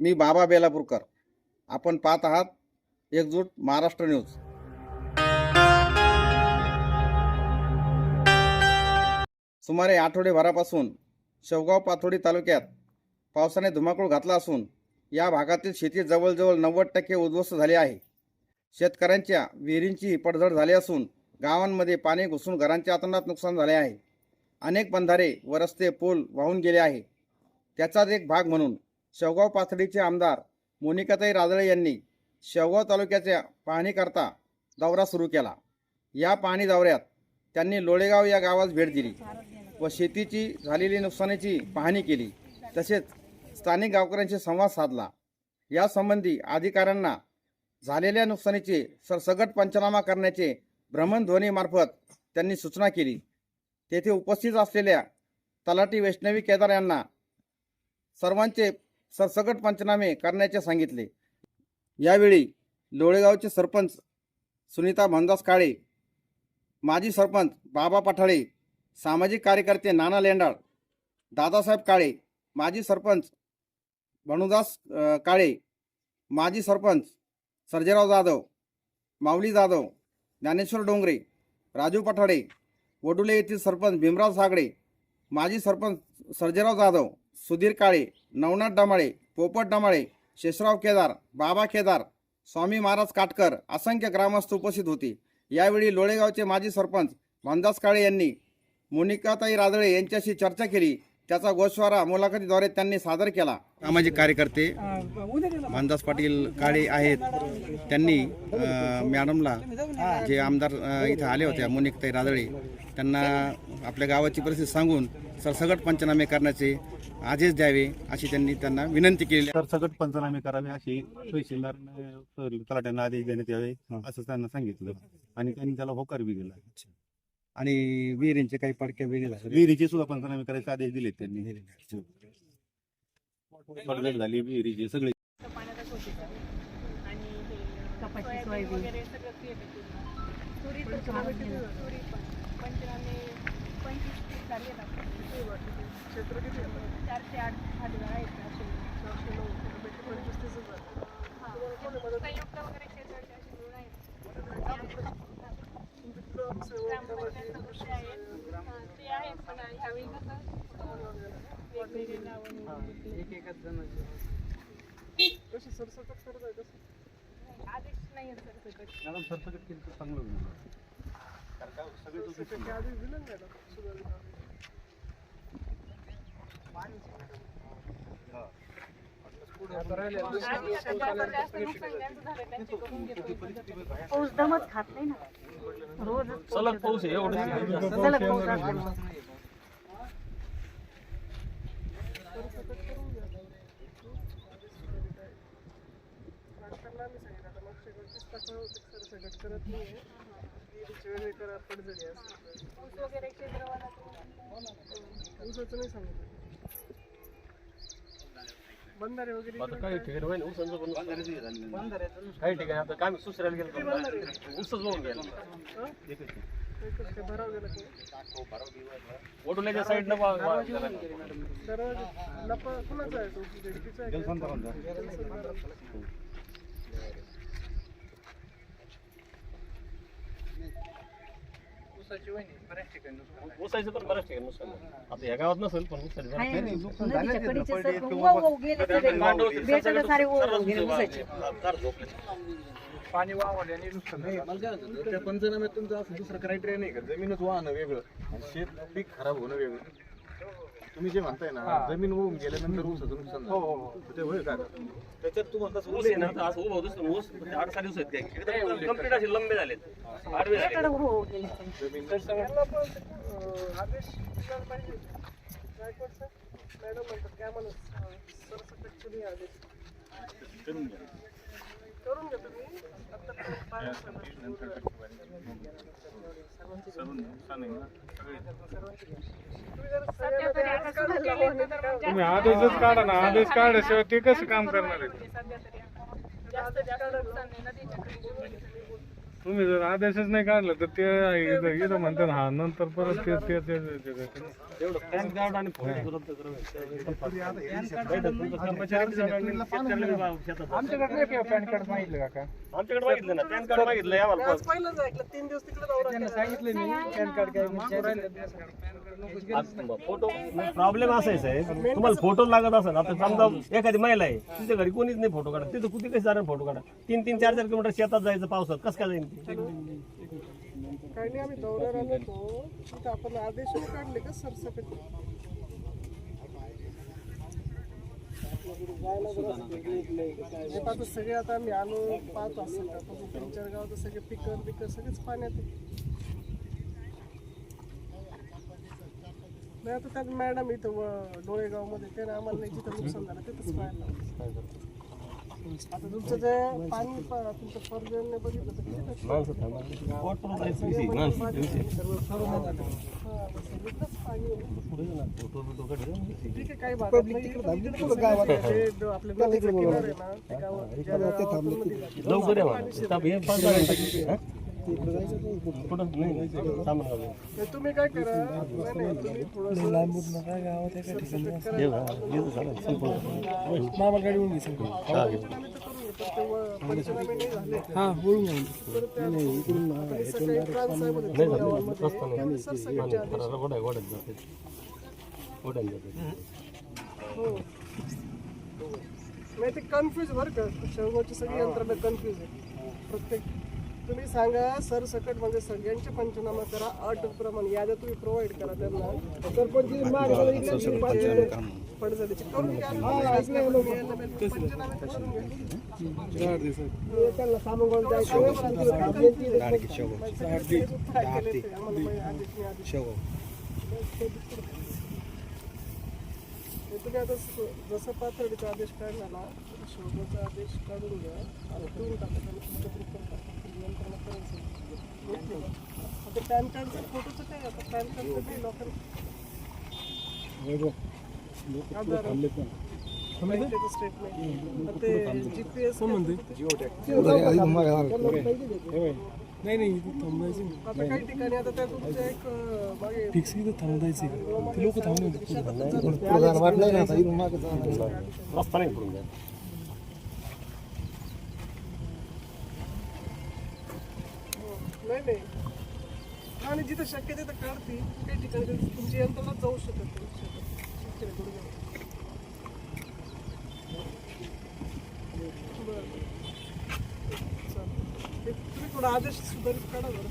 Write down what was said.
मी बाबा बेलापूरकर. आपण पाहत आहात एकजूट महाराष्ट्र न्यूज. सुमारे आठवडेभरापासून शेवगाव पाथोडी तालुक्यात पावसाने धुमाकूळ घातला असून या भागातील शेती जवळजवळ नव्वद टक्के उद्ध्वस्त झाली आहे. शेतकऱ्यांच्या विहिरींची पडझड झाली असून गावांमध्ये पाणी घुसून घरांच्या आतंडात नुकसान झाले आहे. अनेक बंधारे व रस्ते पूल वाहून गेले आहे. त्याचाच एक भाग म्हणून शेवगाव पाथडीचे आमदार मोनिकाताई राजळे यांनी शेवगाव तालुक्याच्या पाहणीकरता दौरा सुरू केला. या पाहणी दौऱ्यात त्यांनी लोळेगाव या गावास भेट दिली व शेतीची झालेली नुकसानीची पाहणी केली. तसेच स्थानिक गावकऱ्यांशी संवाद साधला. यासंबंधी अधिकाऱ्यांना झालेल्या नुकसानीचे सरसगट पंचनामा करण्याचे भ्रमणध्वनीमार्फत त्यांनी सूचना केली. तेथे उपस्थित असलेल्या तलाटी वैष्णवी केदार यांना सर्वांचे सरसकट पंचनामे करण्याचे सांगितले. यावेळी लोळेगावचे सरपंच सुनीता भंदास काळे माजी सरपंच बाबा पठाळे सामाजिक कार्यकर्ते नाना लेंडाळ दादासाहेब काळे माजी सरपंच भणुदास काळे माजी सरपंच सर्जेराव जाधव माऊली जाधव ज्ञानेश्वर डोंगरे राजू पठाडे वडुले येथील सरपंच भीमराव सागडे माजी सरपंच सर्जेराव जाधव सुधीर काळे नवनाथ डमाळे पोपट डमाळे शेषराव केदार बाबा केदार स्वामी महाराज काटकर असंख्य ग्रामस्थ उपस्थित होते. यावेळी लोळेगावचे माजी सरपंच भानदास काळे यांनी मोनिकाताई राजळे यांच्याशी चर्चा केली. त्याचा गोषवारा मुलाखतीद्वारे त्यांनी सादर केला. सामाजिक कार्यकर्ते भानदास पाटील काळे आहेत. त्यांनी मॅडमला जे आमदार इथं आले होते मोनिकाताई राजळे त्यांना आपल्या गावाची परिस्थिती सांगून सरसगट पंचनामे करण्याचे आदेश द्यावे अशी त्यांनी त्यांना विनंती केली तर सगळं पंचनामे करावे अशी तहसीलदार तलाट्यांना आदेश देण्यात यावे असं त्यांना सांगितलं. आणि त्यांनी त्याला होकार बी दिला. आणि विहिरींचे काही पडक्या वेगळे झाले विहिरीचे सुद्धा पंचनामे करायचे आदेश दिले त्यांनी. झाली विहिरीचे सगळे. आणि हे कपाशी, सोयाबीन पंचवीस झाली क्षेत्र किती चारशे आठ हजार आहेत असे चारशे नऊ त्यापैकी पंचवीस तीस हजार. संयुक्त वगैरे क्षेत्राचे असे आहेत आहेत ते आहेत पण ह्यावेळी कसं वेगवेगळे नावं निवडून घेतले. कशी सरसकट करत आहे कसं आदेश नाही आहेत सर मॅडम सरसकट केलं तर चांगलं होईल पाऊस दमच खात नाही ना रोज सलग पाऊस आहे एवढं सलग पाऊस असतो. सरसकट करून घ्या. आदेश सुधारित आहे. नागरिकांना आम्ही सांगितलं आता मागच्या वेळेस तक्रार होती की सरसकट करत नाहीये विहिरीचे वेगळे करार पडझडी असतील तर. ऊस वगैरे क्षेत्रवाला ऊसाचं नाही सांगितलं. बंधारे वगैरे आता काही ठिकाणी होईल ऊसाचं पण काही ठिकाणी आता काय दुसऱ्याला गेलं ऊसच होऊन गेला भराव गेला की वडुल्याच्या साईडनं तर लपा कुणाचा आहे तो झेडपीचा आहे का? ऊसाचं पण बऱ्याच ठिकाणी नुकसान झालं. आता या गावात नसेल पण ऊसाचं झालं. आहे ना, नदीच्या कडीचे सर्व वाव वाव गेले सगळे. बेटाला सारे वाव वाव गेले ऊसाचे. पाणी वाहवल्याने नुकसान झालं. त्या पंचनाम्यात तुमचं असं दुसरं क्रायटेरिया नाही का जमीनच वाहणं वेगळं आणि शेत पीक खराब होणं वेगळं तुम्ही जे म्हणताय ना जमीन वाहून गेल्यानंतर ऊसाचं नुकसान झालं ते होय का त्याच्यात तुम्हाला कसं ऊस आहे ना. आता असं उभं होतं ना, ऊस म्हणजे आठ सहा दिवस आहेत काय कंप्लीट असे लंबे झालेत. आडवे झाले सगळे. याला पण अं, आदेश दिला पाहिजे. गायकवाड मॅडम म्हणतात काय म्हणत सरसकटचे नाही आदेश. करून घ्या. तुम्ही आत्तापर्यंत पाहिलं तुम्ही आदेशच काढा ना. आदेश काढल्याशिवाय ते कसं काम करणार आहे तुम्ही जर आदेशच नाही काढला तर ते इथं इथं म्हणतात हा नंतर परत ते ते ते- ते- ते- ते- एवढं पॅन कार्ड आणि फोटो उपलब्ध करावे. कर्मचाऱ्यांनी सगळ्यांनी शेतकऱ्याला शेतात आमच्याकडे नाही पॅन कार्ड मागितलं काका आमच्याकडे मागितलं ना पॅन कार्ड मागितलंय आम्हाला आज पहिल्यांदा ऐकलं तीन दिवस तिकडे दौरा केला. सांगितलं मी पॅन कार्ड काय फोटो प्रॉब्लेम असा आहे साहेब. तुम्हाला फोटो लागत असेल आता समजा एखादी महिला आहे तिच्या घरी कोणीच नाही फोटो काढा तिथं कुठे कशी जाणार फोटो काढा? तीन तीन चार चार किलोमीटर शेतात जायचं पावसात कसं काय जाईल ती? काही नाही आम्ही दौऱ्यावर आलो होतो. तिथं आपण आदेश काढले का सरसकट? हे पाहतो सगळे आता आम्ही आलो पाहतो असं का? तीन चार गावात सगळे पिकं पिकं सगळेच पाण्यात नाही आता त्यात मॅडम इथं डोळेगावमध्ये त्याने आम्हाला नाही जिथं नुकसान झालं तिथंच पाहायला आता तुमचं जे पाणी प- तुमचं पर्जन्य बघितलं तर किती पण. हा, सगळीकडंच आहे. ठीक आहे काही भागात नाही. इकडे- इकडे पण गावात आहे. ड- आपल्या नदीचं किनार आहे ना, ते गावात- ज्या गावातून नदी जाते. लवकर या हा? तुम्ही काय करा नाही, नाही, तुम्ही हा, हो नाही ते कन्फ्युज बरं का शेवगावची सगळी यंत्रणा कन्फ्युज आहे प्रत्येक तुम्ही सांगा सर सकट म्हणजे सगळ्यांचे पंचनामा करा अट प्रमाणे याद्या तुम्ही प्रोव्हाइड करा त्यांना सरपंच फडजडीचे करून घ्या पंचनामे तर करून घ्या त्यांना सामोगोल जायचं आम्हाला माहिती आदेश हे तुम्ही आता स- जसं पाथर्डीचा आदेश काढला ना शोधाचा आदेश काढून घ्या आणि ठेवून टाका त्यांना तुमच्या group वर टाका. तुम्ही यंत्रणा करायचं. होत नाही का? आता पॅन कार्डचं फोटोचं काय आता पॅन कार्डचं नाही लोकांना स्टेटमेंट ते जीपीएस नाही नाही इथं थांबायचं आता काही ठिकाणी आता त्या तुमच्या एक अं, मागे फिक्स इथं थांबायचं ते लोक थांबले रस्ता नाही. नाही नाही आणि जिथं शक्य तिथं काढतील काही ठिकाणी तुमची यंत्रणा जाऊ शकत नाही शेतात. जाऊ. बरं. चालेल. ते तुम्ही थोडा आदेश सुधारित काढा बरं